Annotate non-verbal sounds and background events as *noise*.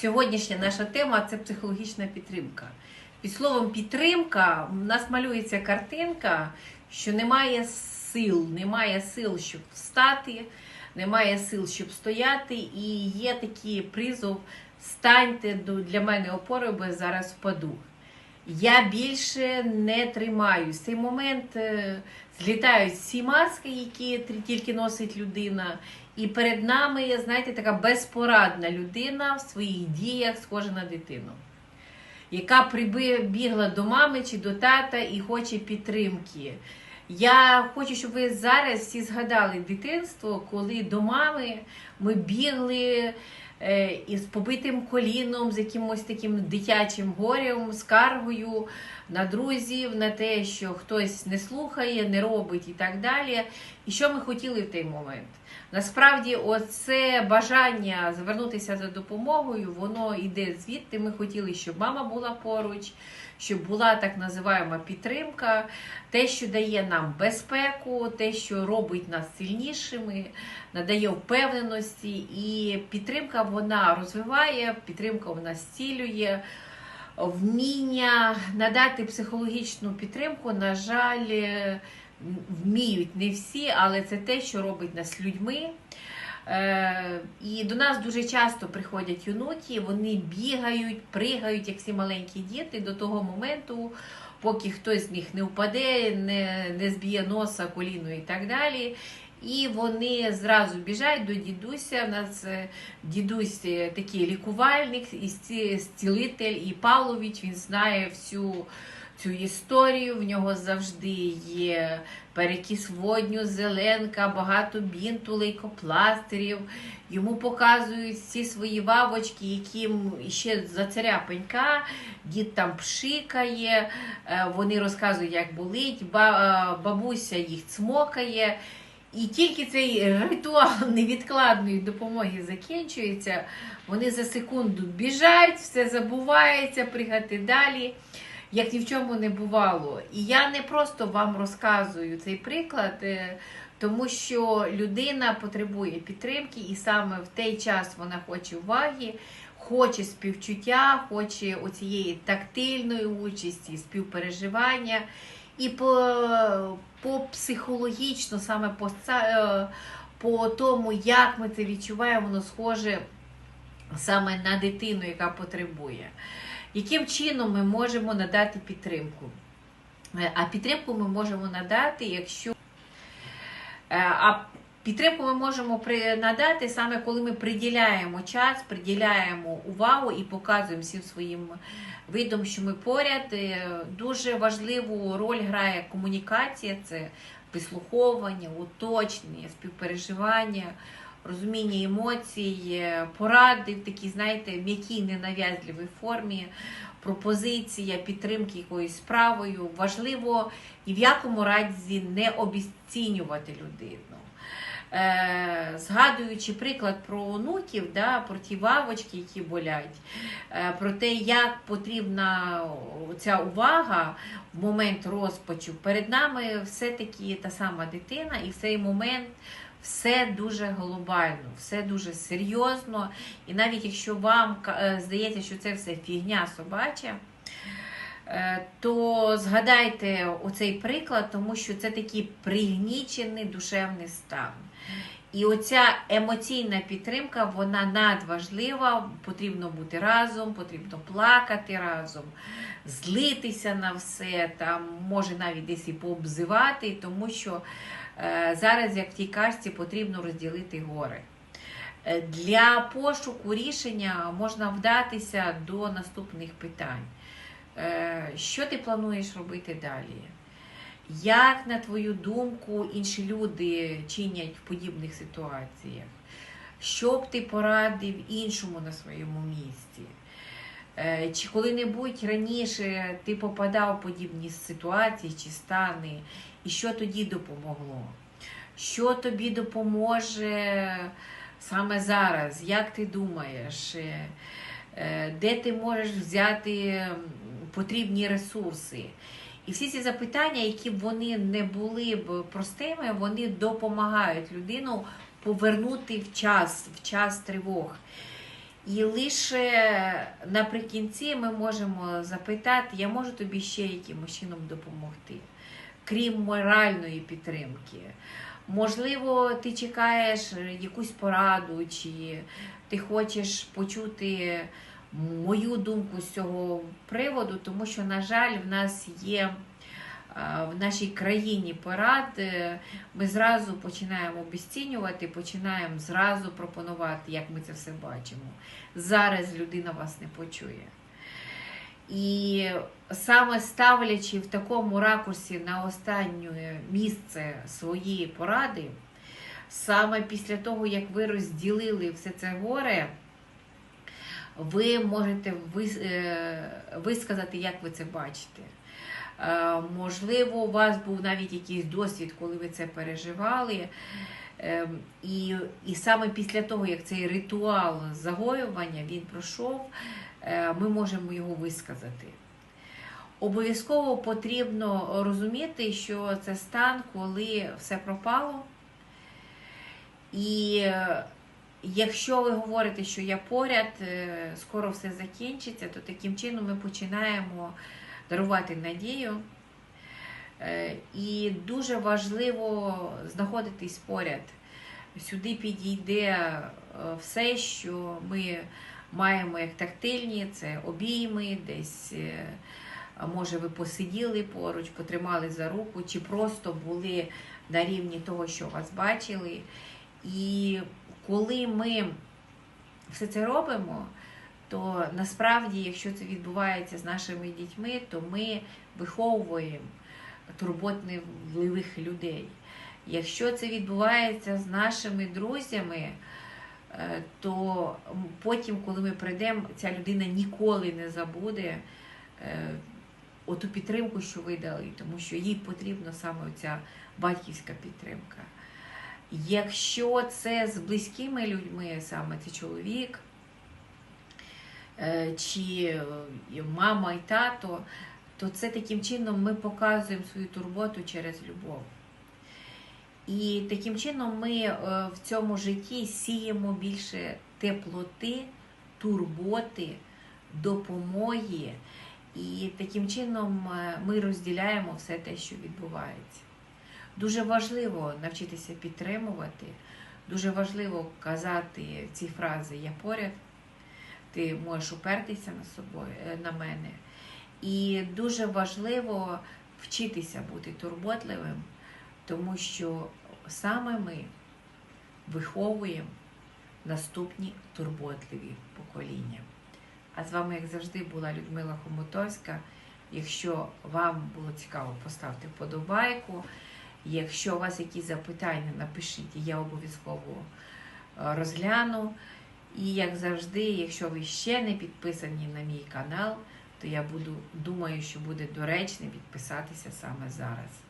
Сьогоднішня наша тема це психологічна підтримка. Під словом підтримка в нас малюється картинка, що немає сил, немає сил, щоб встати, немає сил, щоб стояти, і є такий призов станьте для мене опорою, бо я зараз впаду. Я більше не тримаюсь. В цей момент е, злітають всі маски, які тільки носить людина. І перед нами, знаєте, така безпорадна людина в своїх діях, схожа на дитину, яка прибігла до мами чи до тата і хоче підтримки. Я хочу, щоб ви зараз всі згадали дитинство, коли до мами ми бігли із побитим коліном, з якимось таким дитячим горем, скаргою на друзів, на те, що хтось не слухає, не робить і так далі. І що ми хотіли в той момент? Насправді, оце бажання звернутися за допомогою, воно йде звідти. Ми хотіли, щоб мама була поруч, щоб була так називаємо підтримка, те, що дає нам безпеку, те, що робить нас сильнішими, надає впевненості. І підтримка вона розвиває, підтримка вона зцілює. Вміння надати психологічну підтримку, на жаль, вміють не всі, але це те, що робить нас людьми. Е, І до нас дуже часто приходять юноті, вони бігають, пригають, як всі маленькі діти, до того моменту, поки хтось з них не впаде, не, не зб'є носа, коліно і так далі. І вони зразу біжать до дідуся. У нас е, дідусь е, такий лікувальник, і зцілитель, і Павлович, він знає всю цю історію. В нього завжди є перекіс водню, зеленка, багато бінту, лейкопластирів. Йому показують всі свої вавочки, яким ще за царя пенька дід там пшикає, е, вони розказують, як болить, е, бабуся їх цмокає. І тільки цей ритуал *laughs* невідкладної допомоги закінчується, вони за секунду біжать, все забувається, пригати далі, як ні в чому не бувало. І я не просто вам розказую цей приклад, е, тому що людина потребує підтримки, і саме в той час вона хоче уваги, хоче співчуття, хоче оцієї тактильної участі, співпереживання. І по, по психологічно, саме по, е, по тому, як ми це відчуваємо, воно схоже саме на дитину, яка потребує. Яким чином ми можемо надати підтримку? Е, А підтримку ми можемо надати, якщо Е, а підтримку ми можемо надати саме коли ми приділяємо час, приділяємо увагу і показуємо всім своїм видом, що ми поряд. Е, Дуже важливу роль грає комунікація, це вислуховування, уточнення, співпереживання. Розуміння емоцій, е, поради в такій, знаєте, м'якій ненав'язливій формі, пропозиція підтримки якоюсь справою. Важливо ні в якому разі не обіцінювати людину. Е, згадуючи приклад про онуків, да, про ті вавочки, які болять, е, про те, як потрібна ця увага в момент розпачу, перед нами все-таки та сама дитина, і в цей момент все дуже глобально, все дуже серйозно. І навіть якщо вам е, здається, що це все фігня собача, е, то згадайте оцей приклад, тому що це такий пригнічений душевний стан. І оця емоційна підтримка, вона надважлива. Потрібно бути разом, потрібно плакати разом, злитися на все, там може навіть десь і пообзивати, тому що зараз, як в тій казці, потрібно розділити гори. Е, Для пошуку рішення можна вдатися до наступних питань. Е, Що ти плануєш робити далі? Як, на твою думку, інші люди чинять в подібних ситуаціях? Що б ти порадив іншому на своєму місці? Е, Чи коли-небудь раніше ти попадав в подібні ситуації чи стани, і що тоді допомогло? Що тобі допоможе саме зараз? Як ти думаєш? Е, е, Де ти можеш взяти потрібні ресурси? І всі ці запитання, які б вони не були б простими, вони допомагають людину повернути в час, в час тривог. І лише наприкінці ми можемо запитати, я можу тобі ще якимось чином допомогти, крім моральної підтримки. Можливо, ти чекаєш якусь пораду, чи ти хочеш почути мою думку з цього приводу, тому що, на жаль, в нас є в нашій країні порад, е, ми зразу починаємо обесцінювати, починаємо зразу пропонувати, як ми це все бачимо. Зараз людина вас не почує. І саме ставлячи в такому ракурсі на останнє місце своєї поради, саме після того, як ви розділили все це горе, ви можете висказати, як ви це бачите. Е, Можливо, у вас був навіть якийсь досвід, коли ви це переживали. Ем, І, і саме після того, як цей ритуал загоювання він пройшов, ми можемо його висказати. Обов'язково потрібно розуміти, що це стан, коли все пропало. І е, якщо ви говорите, що я поряд, е, скоро все закінчиться, то таким чином ми починаємо дарувати надію. Е, І дуже важливо знаходитись поряд. Сюди підійде е, все, що ми маємо як тактильні, це обійми, десь, е, може, ви посиділи поруч, потримали за руку, чи просто були на рівні того, що вас бачили. І коли ми все це робимо, то насправді, якщо це відбувається з нашими дітьми, то ми виховуємо турботливих людей. Якщо це відбувається з нашими друзями, то потім, коли ми прийдемо, ця людина ніколи не забуде е, оту підтримку, що ви дали, тому що їй потрібна саме ця батьківська підтримка. Якщо це з близькими людьми, саме це чоловік, е, чи е, мама і тато, то це таким чином ми показуємо свою турботу через любов. І таким чином ми е, в цьому житті сіємо більше теплоти, турботи, допомоги. І таким чином е, ми розділяємо все те, що відбувається. Дуже важливо навчитися підтримувати, дуже важливо казати ці фрази Я поряд, ти можеш упертися на собою, е, на мене. І дуже важливо вчитися бути турботливим, тому що саме ми виховуємо наступні турботливі покоління. А з вами, як завжди, була Людмила Хомутовська. Якщо вам було цікаво, поставте вподобайку. Якщо у вас якісь запитання, напишіть, я обов'язково е, розгляну. І як завжди, якщо ви ще не підписані на мій канал, то я буду думаю, що буде доречно підписатися саме зараз.